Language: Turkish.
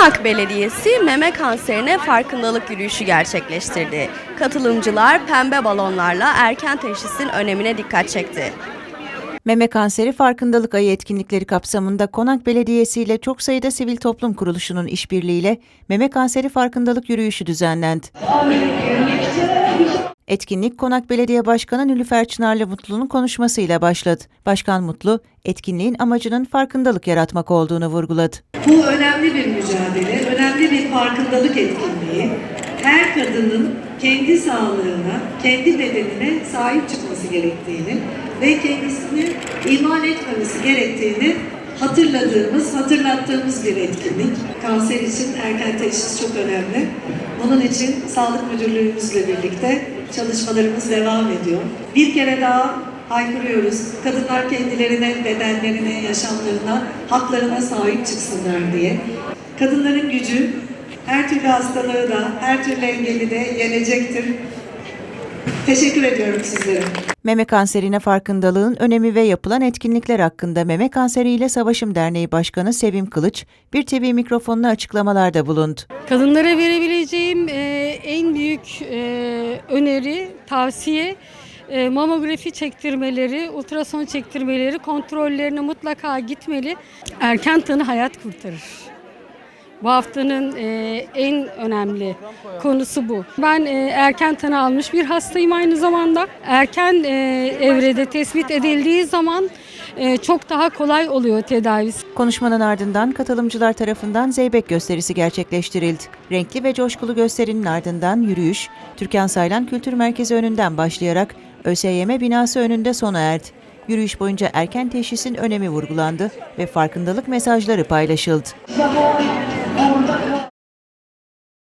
Konak Belediyesi meme kanserine farkındalık yürüyüşü gerçekleştirdi. Katılımcılar pembe balonlarla erken teşhisin önemine dikkat çekti. Meme kanseri farkındalık ayı etkinlikleri kapsamında Konak Belediyesi ile çok sayıda sivil toplum kuruluşunun işbirliğiyle meme kanseri farkındalık yürüyüşü düzenlendi. Etkinlik Konak Belediye Başkanı Nülüfer Çınarlı Mutlu'nun konuşmasıyla başladı. Başkan Mutlu, etkinliğin amacının farkındalık yaratmak olduğunu vurguladı. Bu önemli bir mücadele, önemli bir farkındalık etkinliği. Her kadının kendi sağlığına, kendi bedenine sahip çıkması gerektiğini ve kendisini ihmal etmemesi gerektiğini hatırladığımız, hatırlattığımız bir etkinlik. Kanser için erken teşhis çok önemli. Bunun için Sağlık Müdürlüğümüzle birlikte çalışmalarımız devam ediyor. Bir kere daha haykırıyoruz. Kadınlar kendilerine, bedenlerine, yaşamlarına, haklarına sahip çıksınlar diye. Kadınların gücü her türlü hastalığı da, her türlü engeli de yenecektir. Teşekkür ediyorum sizlere. Meme kanserine farkındalığın önemi ve yapılan etkinlikler hakkında Meme Kanseri ile Savaşım Derneği Başkanı Sevim Kılıç, bir TV mikrofonuna açıklamalarda bulundu. Kadınlara verebileceğim e, en büyük e, öneri, tavsiye e, mamografi çektirmeleri, ultrason çektirmeleri, kontrollerine mutlaka gitmeli. Erken tanı hayat kurtarır. Bu haftanın e, en önemli konusu bu. Ben e, erken tanı almış bir hastayım aynı zamanda. Erken e, evrede tespit edildiği zaman çok daha kolay oluyor tedavisi. Konuşmanın ardından katılımcılar tarafından zeybek gösterisi gerçekleştirildi. Renkli ve coşkulu gösterinin ardından yürüyüş, Türkan Saylan Kültür Merkezi önünden başlayarak ÖSYM binası önünde sona erdi. Yürüyüş boyunca erken teşhisin önemi vurgulandı ve farkındalık mesajları paylaşıldı. 어, 모른다고